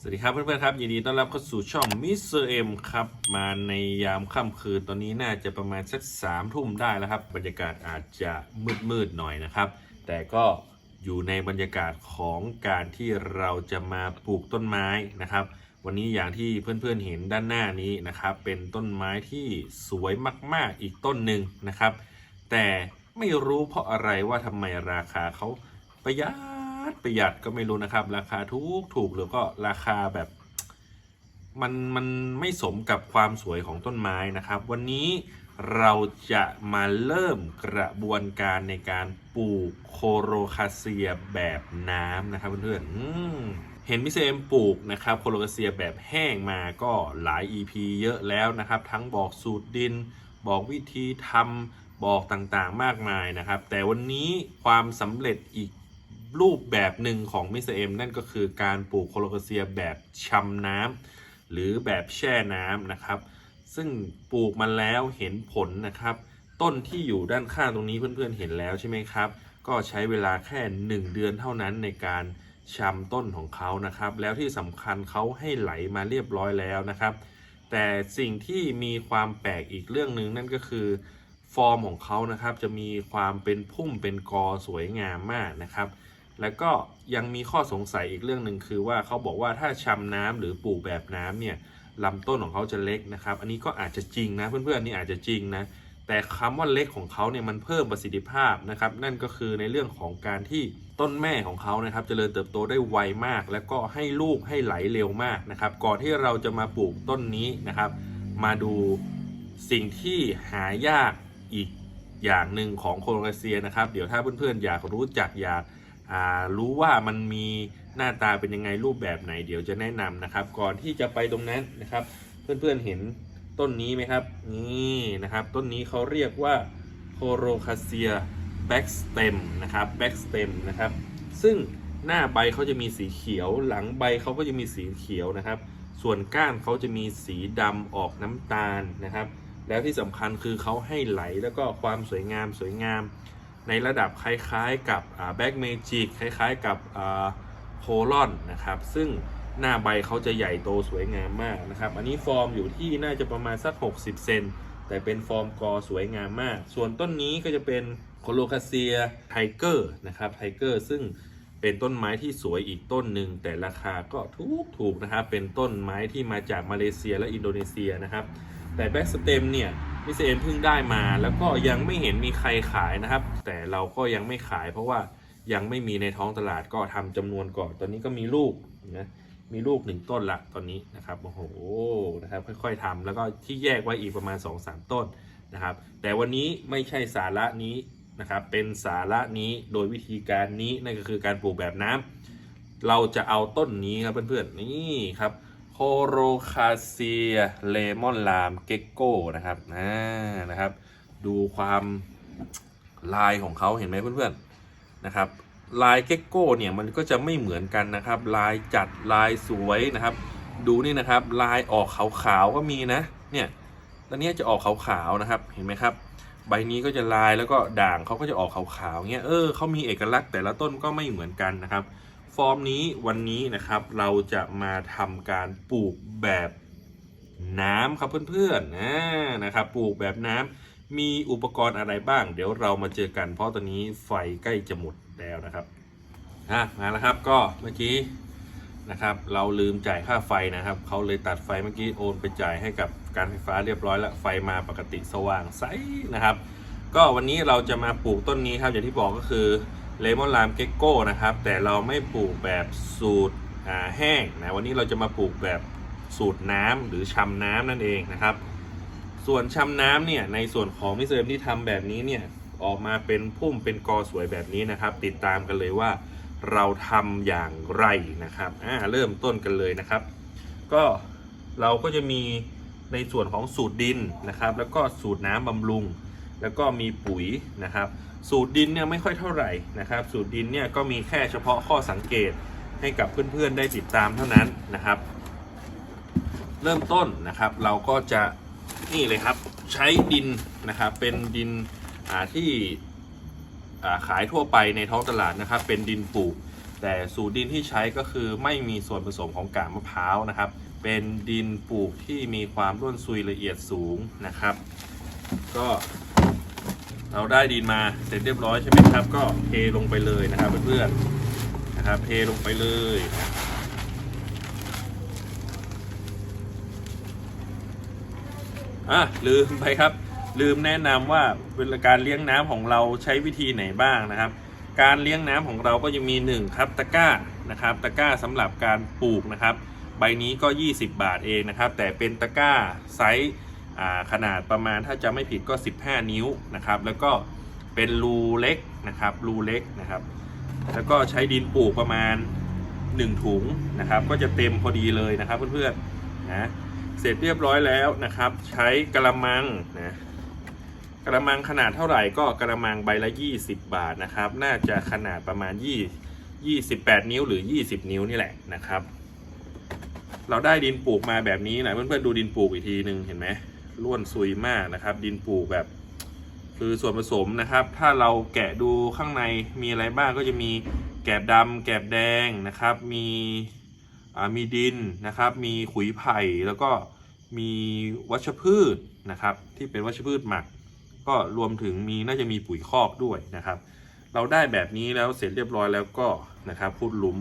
สวัสดีครับเพื่อนๆครับยินดีต้อนรับเข้าสู่ช่องมิสเตอร์เอ็มครับ มาในยามค่ำคืนตอนนี้น่าจะประมาณสักสามทุ่มได้แล้วครับ บรรยากาศอาจจะมืดๆหน่อยนะครับ แต่ก็อยู่ในบรรยากาศของการที่เราจะมาปลูกต้นไม้นะครับ วันนี้อย่างที่เพื่อนๆเห็นด้านหน้านี้นะครับ เป็นต้นไม้ที่สวยมากๆอีกต้นหนึ่งนะครับ แต่ไม่รู้เพราะอะไรว่าทำไมราคาเขาประหยัด ประหยัดก็ไม่รู้นะครับ ราคาถูกถูกหรือก็ราคาแบบ มันมันไม่สมกับความสวยของต้นไม้นะครับ วันนี้เราจะมาเริ่มกระบวนการในการปลูกโคโรคาเซียแบบน้ำนะครับเพื่อนๆอืมเห็นมิเซมปลูกนะครับโคโรคาเซียแบบแห้งมาก็หลาย EP เยอะแล้วนะครับ ทั้งบอกสูตรดิน บอกวิธีทำบอกต่างๆมากมายนะครับ แต่วันนี้ความสำเร็จอีก รูปแบบหนึ่งของมิสเอ็มนั่นก็คือการปลูกโคโลคาเซียแบบชำน้ำหรือแบบแช่น้ำนะครับ ซึ่งปลูกมาแล้วเห็นผลนะครับ ต้นที่อยู่ด้านข้างตรงนี้เพื่อนๆเห็นแล้วใช่ไหมครับ ก็ใช้เวลาแค่ 1 เดือนเท่านั้นในการชำต้นของเขานะครับ แล้วที่สำคัญเขาให้ไหลมาเรียบร้อยแล้วนะครับ แต่สิ่งที่มีความแปลกอีกเรื่องหนึ่งนั่นก็คือฟอร์มของเขานะครับ จะมีความเป็นพุ่มเป็นกอสวยงามมากนะครับ แล้วก็ยังมีข้อสงสัยอีกเรื่องหนึ่งคือว่าเขาบอกว่าถ้าชำน้ำหรือปลูกแบบน้ำเนี่ยลำต้นของเขาจะเล็กนะครับ อันนี้ก็อาจจะจริงนะเพื่อนๆอันนี่อาจจะจริงนะ แต่คำว่าเล็กของเขาเนี่ยมันเพิ่มประสิทธิภาพนะครับ นั่นก็คือในเรื่องของการที่ต้นแม่ของเขานะครับจเจริญเติบโตได้ไวมาก แล้วก็ให้ลูกให้ไหลเร็วมากนะครับ ก่อนที่เราจะมาปลูกต้นนี้นะครับ มาดูสิ่งที่หายากอีกอย่างหนึ่งของโคโลเซียนะครับ เดี๋ยวถ้าเพื่อนๆอยากรู้จักอยาก รู้ว่ามันมีหน้าตาเป็นยังไงรูปแบบไหนเดี๋ยวจะแนะนำนะครับ ก่อนที่จะไปตรงนั้นนะครับ เพื่อนๆเห็นต้นนี้ไหมครับ นี่นะครับ ต้นนี้เขาเรียกว่าโคโรคาเซียแบ็กสเต็มนะครับแบ็กสเต็มนะครับ ซึ่งหน้าใบเขาจะมีสีเขียว หลังใบเขาก็จะมีสีเขียวนะครับ ส่วนก้านเขาจะมีสีดำออกน้ำตาลนะครับ แล้วที่สำคัญคือเขาให้ไหลแล้วก็ความสวยงามสวยงาม ในระดับคล้ายๆกับแบ็กเมจิกคล้ายๆกับโคลอนนะครับ ซึ่งหน้าใบเขาจะใหญ่โตสวยงามมากนะครับ อันนี้ฟอร์มอยู่ที่น่าจะประมาณสัก 60 เซนแต่เป็นฟอร์มกอสวยงามมาก ส่วนต้นนี้ก็จะเป็นโคโลคาเซียไทเกอร์นะครับไทเกอร์ซึ่งเป็นต้นไม้ที่สวยอีกต้นหนึ่งแต่ราคาก็ถูกถูกๆนะครับ เป็นต้นไม้ที่มาจากมาเลเซียและอินโดนีเซียนะครับ แต่แบ็กสเต็มเนี่ย มิสเอ็มเพิ่งได้มาแล้วก็ยังไม่เห็นมีใครขายนะครับ แต่เราก็ยังไม่ขายเพราะว่ายังไม่มีในท้องตลาดก็ทำจำนวนก่อนตอนนี้ก็มีลูกนะมีลูกหนึ่งต้นละตอนนี้นะครับโอ้โหนะครับค่อยๆทำแล้วก็ที่แยกไว้อีกประมาณ 2-3 ต้นนะครับ แต่วันนี้ไม่ใช่สาระนี้นะครับเป็นสาระนี้โดยวิธีการนี้นั่นก็คือการปลูกแบบน้ำเราจะเอาต้นนี้ครับเพื่อนๆนี่ครับ โคโรคาเซียเลมอนลามเกกโก้นะครับนะนะครับ ดูความลายของเขาเห็นไหมเพื่อนๆนะครับ ลายเกกโก้เนี่ยมันก็จะไม่เหมือนกันนะครับ ลายจัดลายสวยนะครับ ดูนี่นะครับ ลายออกขาวๆก็มีนะ เนี่ยตอนนี้จะออกขาวๆนะครับเห็นไหมครับ ใบนี้ก็จะลายแล้วก็ด่างเขาก็จะออกขาวๆเงี้ยเออเขามีเอกลักษณ์แต่ละต้นก็ไม่เหมือนกันนะครับ ฟอร์มนี้วันนี้นะครับเราจะมาทำการปลูกแบบน้ำครับเพื่อนๆนะนะครับปลูกแบบน้ำมีอุปกรณ์อะไรบ้าง เดี๋ยวเรามาเจอกันเพราะตอนนี้ไฟใกล้จะหมดแล้วนะครับอะมาแล้วครับก็เมื่อกี้นะครับเราลืมจ่ายค่าไฟนะครับเขาเลยตัดไฟเมื่อกี้โอนไปจ่ายให้กับการไฟฟ้าเรียบร้อยแล้วไฟมาปกติสว่างใสนะครับ ก็วันนี้เราจะมาปลูกต้นนี้ครับอย่างที่บอกก็คือ เลมอนลามเกกโก้นะครับ แต่เราไม่ปลูกแบบสูตรแห้งนะวันนี้เราจะมาปลูกแบบสูตรน้ำหรือชำน้ำนั่นเองนะครับ ส่วนชำน้ำเนี่ยในส่วนของมิสเตอร์ที่ทำแบบนี้เนี่ยออกมาเป็นพุ่มเป็นกอสวยแบบนี้นะครับ ติดตามกันเลยว่าเราทำอย่างไรนะครับอ่าเริ่มต้นกันเลยนะครับ ก็เราก็จะมีในส่วนของสูตรดินนะครับ แล้วก็สูตรน้ำบำรุง แล้วก็มีปุ๋ยนะครับ สูตรดินเนี่ยไม่ค่อยเท่าไหร่นะครับ สูตรดินเนี่ยก็มีแค่เฉพาะข้อสังเกตให้กับเพื่อนๆได้ติดตามเท่านั้นนะครับ เริ่มต้นนะครับเราก็จะนี่เลยครับใช้ดินนะครับเป็นดินที่ขายทั่วไปในท้องตลาดนะครับ เป็นดินปลูก แต่สูตรดินที่ใช้ก็คือไม่มีส่วนผสมของกากมะพร้าวนะครับ เป็นดินปลูกที่มีความร่วนซุยละเอียดสูงนะครับ ก็ เราได้ดินมาเสร็จเรียบร้อยใช่ไหมครับ ก็เทลงไปเลยนะครับเพื่อนๆนะครับเทลงไปเลยอะลืมไปครับ ลืมแนะนำว่าเวลาการเลี้ยงน้ำของเราใช้วิธีไหนบ้างนะครับ การเลี้ยงน้ำของเราก็จะมี1ครับตะกร้านะครับ ตะกร้าสำหรับการปลูกนะครับ ใบนี้ก็ 20 บาทเองนะครับ แต่เป็นตะกร้าไซส์ ขนาดประมาณถ้าจะไม่ผิดก็ 15 นิ้วนะครับแล้วก็เป็นรูเล็กนะครับรูเล็กนะครับ แล้วก็ใช้ดินปลูกประมาณ 1 ถุงนะครับ ก็จะเต็มพอดีเลยนะครับเพื่อนๆนะเสร็จเรียบร้อยแล้วนะครับ ใช้กระมังนะกระมังขนาดเท่าไหร่ก็กระมังใบละ 20 บาทนะครับ น่าจะขนาดประมาณ 20 28 นิ้วหรือ 20 นิ้วนี่แหละนะครับ เราได้ดินปลูกมาแบบนี้นะเพื่อนๆดูดินปลูกอีกทีหนึ่งเห็นไหม ร่วนซุยมากนะครับ ดินปลูกแบบ คือส่วนผสมนะครับ ถ้าเราแกะดูข้างในมีอะไรบ้างก็จะมีแกบดำแกบแดงนะครับ มีอ่ามีดินนะครับ มีขุยไผ่แล้วก็มีวัชพืชนะครับ ที่เป็นวัชพืชหมัก ก็รวมถึงมีน่าจะมีปุ๋ยคอกด้วยนะครับ เราได้แบบนี้แล้วเสร็จเรียบร้อยแล้วก็นะครับขุดหลุม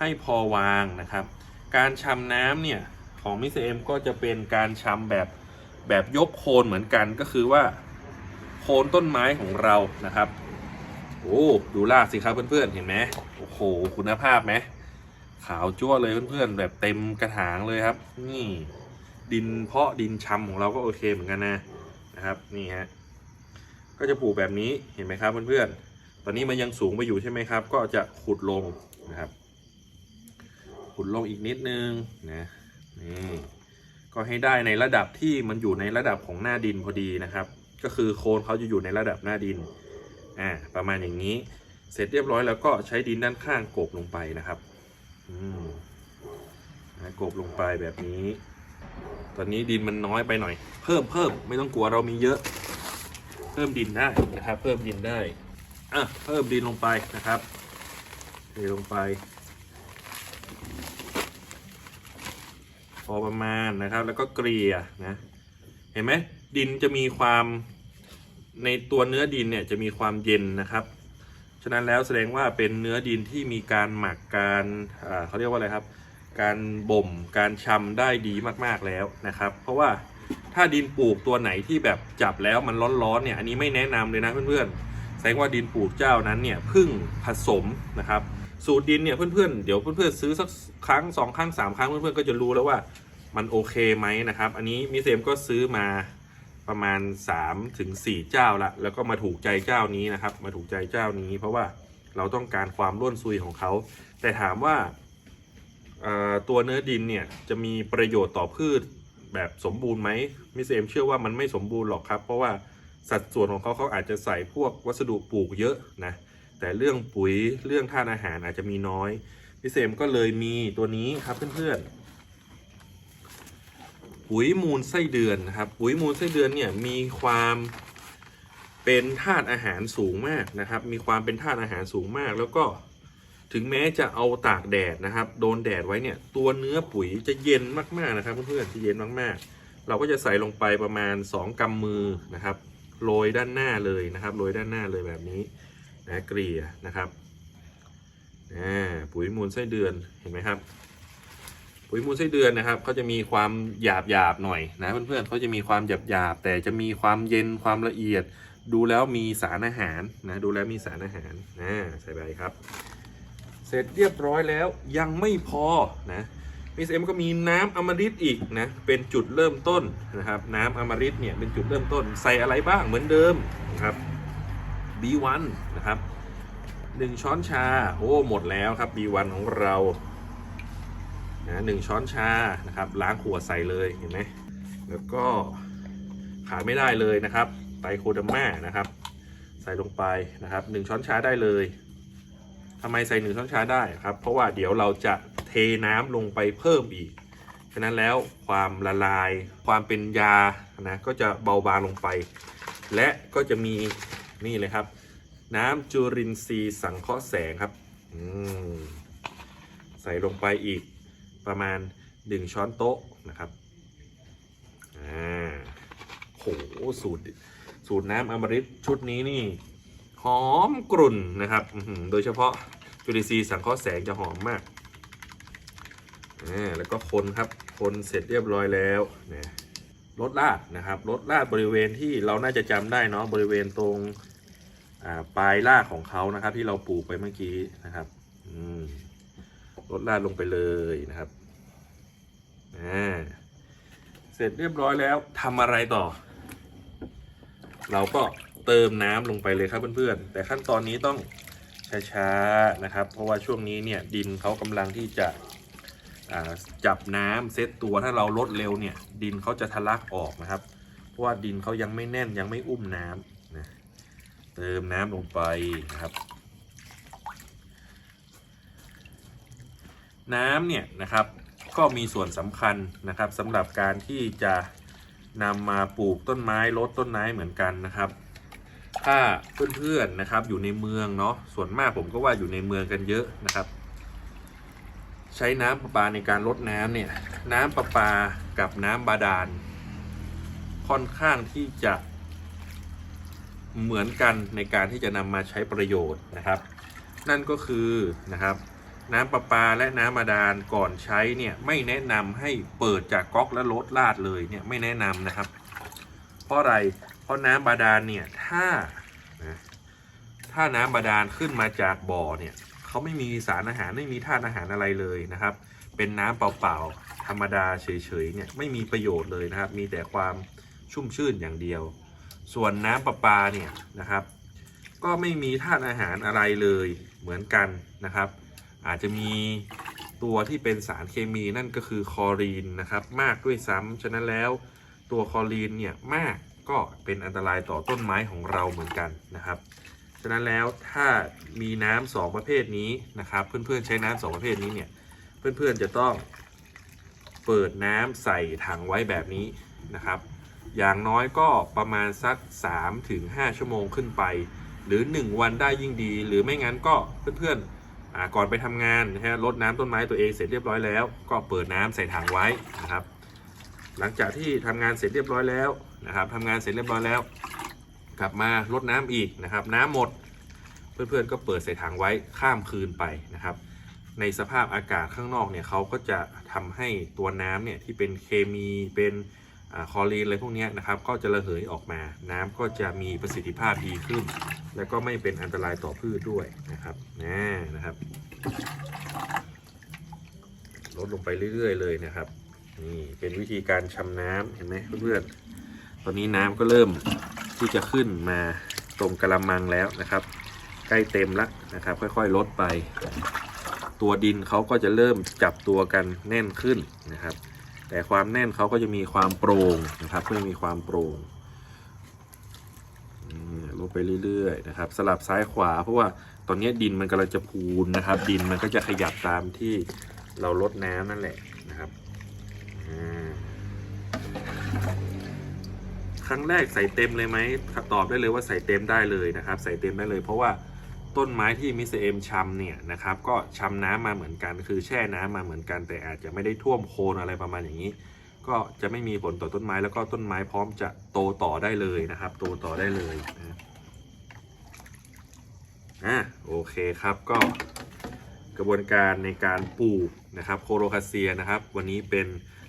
ให้พอวางนะครับ การชำน้ำเนี่ยของมิสเอ็มก็จะเป็นการชำแบบ แบบยกโคนเหมือนกันก็คือว่า โคนต้นไม้ของเรานะครับ โอ้ดูรากสิครับเพื่อนๆเห็นไหมโอ้โหคุณภาพไหมขาวจั่วเลยเพื่อนๆแบบเต็มกระถางเลยครับ นี่ ดินเพาะดินชำของเราก็โอเคเหมือนกันนะนะครับนี่ฮะก็จะปลูกแบบนี้เห็นไหมครับเพื่อนๆตอนนี้มันยังสูงไปอยู่ใช่ไหมครับ ก็จะขุดลงนะครับ ขุดลงอีกนิดนึงนะนี่ ก็ให้ได้ในระดับที่มันอยู่ในระดับของหน้าดินพอดีนะครับ ก็คือโคนเขาจะอยู่ในระดับหน้าดินอ่าประมาณอย่างนี้ เสร็จเรียบร้อยแล้วก็ใช้ดินด้านข้างกบลงไปนะครับอืมกบลงไปแบบนี้ ตอนนี้ดินมันน้อยไปหน่อย เพิ่มเพิ่มไม่ต้องกลัวเรามีเยอะ เพิ่มดินได้นะครับ เพิ่มดินได้อะเพิ่มดินลงไปนะครับเทลงไป พอประมาณนะครับ แล้วก็เกลี่ยนะ เห็นไหมดินจะมีความในตัวเนื้อดินเนี่ยจะมีความเย็นนะครับ ฉะนั้นแล้วแสดงว่าเป็นเนื้อดินที่มีการหมักการเขาเรียกว่าอะไรครับ การบ่มการชำได้ดีมากๆแล้วนะครับ เพราะว่าถ้าดินปลูกตัวไหนที่แบบจับแล้วมันร้อนๆเนี่ยอันนี้ไม่แนะนำเลยนะเพื่อนๆแสดงว่าดินปลูกเจ้านั้นเนี่ยพึ่งผสมนะครับ สูตรดินเนี่ยเพื่อนๆเดี๋ยวเพื่อนๆซื้อสักครั้งสองครั้งสามครั้งเพื่อนๆก็จะรู้แล้วว่ามันโอเคไหมนะครับ อันนี้มิเซมก็ซื้อมาประมาณ3ถึง4เจ้าละแล้วก็มาถูกใจเจ้านี้นะครับ มาถูกใจเจ้านี้ เพราะว่าเราต้องการความร่วนซุยของเขา แต่ถามว่าตัวเนื้อดินเนี่ยจะมีประโยชน์ต่อพืชแบบสมบูรณ์ไหมมิเซมเชื่อว่ามันไม่สมบูรณ์หรอกครับ เพราะว่าสัดส่วนของเขาเขาอาจจะใส่พวกวัสดุปลูกเยอะนะ แต่เรื่องปุ๋ยเรื่องธาตุอาหารอาจจะมีน้อยมิเซมก็เลยมีตัวนี้ครับเพื่อนๆปุ๋ยมูลไส้เดือนนะครับ ปุ๋ยมูลไส้เดือนเนี่ยมีความเป็นธาตุอาหารสูงมากนะครับ มีความเป็นธาตุอาหารสูงมาก แล้วก็ถึงแม้จะเอาตากแดดนะครับ โดนแดดไว้เนี่ย ตัวเนื้อปุ๋ยจะเย็นมากๆนะครับเพื่อนๆจะเย็นมากๆ เราก็จะใส่ลงไปประมาณ 2กำมือนะครับโรยด้านหน้าเลยนะครับโรยด้านหน้าเลยแบบนี้ นะเกลี่ยนะครับอ่ปุ๋ยมูลไส้เดือนเห็นไหมครับ ปุ๋ยมูลไส้เดือนนะครับเขาจะมีความหยาบหยาบหน่อยนะเพื่อนๆเขาจะมีความหยาบหยาบแต่จะมีความเย็นความละเอียด ดูแล้วมีสารอาหารนะดูแล้วมีสารอาหารนะใส่ไปครับ เสร็จเรียบร้อยแล้วยังไม่พอนะมิสเอ็มก็มีน้ำอมฤตอีกนะเป็นจุดเริ่มต้นนะครับ น้ำอมฤตเนี่ยเป็นจุดเริ่มต้นใส่อะไรบ้างเหมือนเดิมนะครับ B1 นะครับหนึ่งช้อนชา โอ้ หมดแล้วครับ B1 ของเรานะหนึ่งช้อนชา นะครับ ล้างขวดใส่เลยเห็นไหมแล้วก็ขาดไม่ได้เลยนะครับไตรโคดอร์มานะครับ ใส่ลงไปนะครับหนึ่งช้อนชาได้เลยทำไมใส่หนึ่งช้อนชาได้ครับ เพราะว่าเดี๋ยวเราจะเทน้ำลงไปเพิ่มอีก ฉะนั้นแล้วความละลาย ความเป็นยานะก็จะเบาบางลงไป และก็จะมี นี่เลยครับ น้ำจุรินทรีย์สังเคราะห์แสงครับใส่ลงไปอีกประมาณหนึ่งช้อนโต๊ะนะครับอ่าโหสูตรสูตรน้ำอมฤตชุดนี้นี่ หอมกรุ่นนะครับ โดยเฉพาะจุลินทรีย์สังเคราะห์แสงจะหอมมากอ่าแล้วก็คนครับ คนเสร็จเรียบร้อยแล้วนะ ลดลาดนะครับลดลาดบริเวณที่เราน่าจะจำได้เนาะบริเวณตรงปลายรากของเขานะครับ ที่เราปลูกไปเมื่อกี้นะครับอืมลดลาดลงไปเลยนะครับเสร็จเรียบร้อยแล้วทำอะไรต่อ เราก็เติมน้ำลงไปเลยครับเพื่อนๆ แต่ขั้นตอนนี้ต้องช้าๆนะครับ เพราะว่าช่วงนี้เนี่ยดินเขากำลังที่จะ จับน้ำเซตตัวถ้าเราลดเร็วเนี่ย ดินเขาจะทะลักออกนะครับ เพราะว่าดินเขายังไม่แน่นยังไม่อุ้มน้ำนะเติมน้ำลงไปนะครับ น้ำเนี่ยนะครับก็มีส่วนสำคัญนะครับสำหรับการที่จะนำมาปลูกต้นไม้ลดต้นไม้เหมือนกันนะครับ ถ้าเพื่อนๆนะครับอยู่ในเมืองเนาะส่วนมากผมก็ว่าอยู่ในเมืองกันเยอะนะครับ ใช้น้ำประปาในการลดน้ำเนี่ยน้ำประปากับน้ำบาดาล ค่อนข้างที่จะเหมือนกันในการที่จะนำมาใช้ประโยชน์นะครับ นั่นก็คือนะครับน้ำประปาและน้ำบาดาลก่อนใช้เนี่ยไม่แนะนำให้เปิดจากก๊อกแล้วลดลาดเลยเนี่ยไม่แนะนำนะครับ เพราะอะไรเพราะน้ำบาดาลเนี่ยถ้าถ้าน้ำบาดาลขึ้นมาจากบ่อเนี่ย เขาไม่มีสารอาหารไม่มีธาตุอาหารอะไรเลยนะครับ เป็นน้ำเปล่าๆธรรมดาเฉยๆเนี่ยไม่มีประโยชน์เลยนะครับ มีแต่ความชุ่มชื่นอย่างเดียว ส่วนน้ำประปาเนี่ยนะครับ ก็ไม่มีธาตุอาหารอะไรเลยเหมือนกันนะครับ อาจจะมีตัวที่เป็นสารเคมีนั่นก็คือคอรีนนะครับ มากด้วยซ้ำฉะนั้นแล้วตัวคอรีนเนี่ยมากก็เป็นอันตรายต่อต้นไม้ของเราเหมือนกันนะครับะนั้นแล้วถ้ามีน้ำสองประเภทนี้นะครับ เพื่อนๆใช้น้ำสองประเภทนี้เนี่ยเพื่อนๆจะต้องเปิดน้ำใส่ถังไว้แบบนี้นะครับ อย่างน้อยก็ประมาณสัก3ถึง5ชั่วโมงขึ้นไป หรือ 1 วันได้ยิ่งดี หรือไม่งั้นก็เพื่อนๆก่อนไปทำงานนะฮะรดน้ำต้นไม้ตัวเองเสร็จเรียบร้อยแล้ว ก็เปิดน้ำใส่ถังไว้นะครับ หลังจากที่ทำงานเสร็จเรียบร้อยแล้วนะครับทำงานเสร็จเรียบร้อยแล้ว กลับมารดน้ำอีกนะครับ น้ำหมด เพื่อนๆก็เปิดใส่ถังไว้ข้ามคืนไปนะครับ ในสภาพอากาศข้างนอกเนี่ยเขาก็จะทำให้ตัวน้ำเนี่ยที่เป็นเคมีเป็นอคอรีนอะไรพวกนี้นะครับก็จะระเหยออกมา น้ำก็จะมีประสิทธิภาพดีขึ้น แล้วก็ไม่เป็นอันตรายต่อพืชด้วยนะครับนะนะครับ ลดลงไปเรื่อย ๆ เลยนะครับนี่เป็นวิธีการชำน้ำเห็นไหมเพื่อนๆตอนนี้น้ำก็เริ่ม ที่จะขึ้นมาตรงกระมังแล้วนะครับ ใกล้เต็มแล้วนะครับ ค่อยๆลดไป ตัวดินเขาก็จะเริ่มจับตัวกันแน่นขึ้นนะครับ แต่ความแน่นเขาก็จะมีความโปร่งนะครับเพื่อมีความโปร่งลงไปเรื่อยๆนะครับ สลับซ้ายขวา เพราะว่าตอนนี้ดินมันกำลังจะพูนนะครับ ดินมันก็จะขยับตามที่เราลดน้ำนั่นแหละนะครับ ครั้งแรกใส่เต็มเลยไหมตอบได้เลยว่าใส่เต็มได้เลยนะครับ ใส่เต็มได้เลยเพราะว่าต้นไม้ที่มิสเอ็มชำเนี่ยนะครับก็ชำน้ำมาเหมือนกัน คือแช่น้ำมาเหมือนกัน แต่อาจจะไม่ได้ท่วมโคนอะไรประมาณอย่างนี้ ก็จะไม่มีผลต่อต้นไม้แล้วก็ต้นไม้พร้อมจะโตต่อได้เลยนะครับ โตต่อได้เลยนะอะโอเคครับก็กระบวนการในการปลูกนะครับโคโรคาเซียนะครับ วันนี้เป็น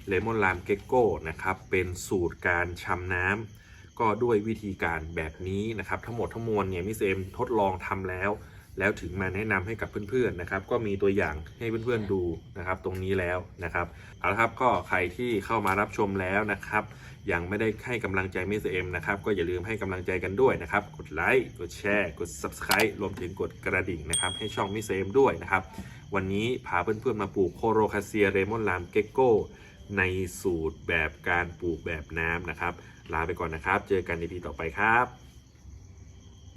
เลมอนลามเกโก้นะครับเป็นสูตรการชำน้ำก็ด้วยวิธีการแบบนี้นะครับทั้งหมดทั้งมวลเนี่ยมิสเอมทดลองทำแล้ว แล้วถึงมาแนะนำให้กับเพื่อนๆนะครับก็มีตัวอย่างให้เพื่อนๆดูนะครับตรงนี้แล้วนะครับเอาละครับก็ใครที่เข้ามารับชมแล้วนะครับยังไม่ได้ให้กำลังใจมิสเอ็มนะครับก็อย่าลืมให้กำลังใจกันด้วยนะครับกดไลค์กดแชร์กด Subscribe รวมถึงกดกระดิ่งนะครับให้ช่องมิสเอ็มด้วยนะครับวันนี้พาเพื่อนๆมาปลูกโคโรคาเซียเรมอนลามเกโก้ ในสูตรแบบการปลูกแบบน้ำนะครับ ลาไปก่อนนะครับ เจอกันในพีต่อไปครับ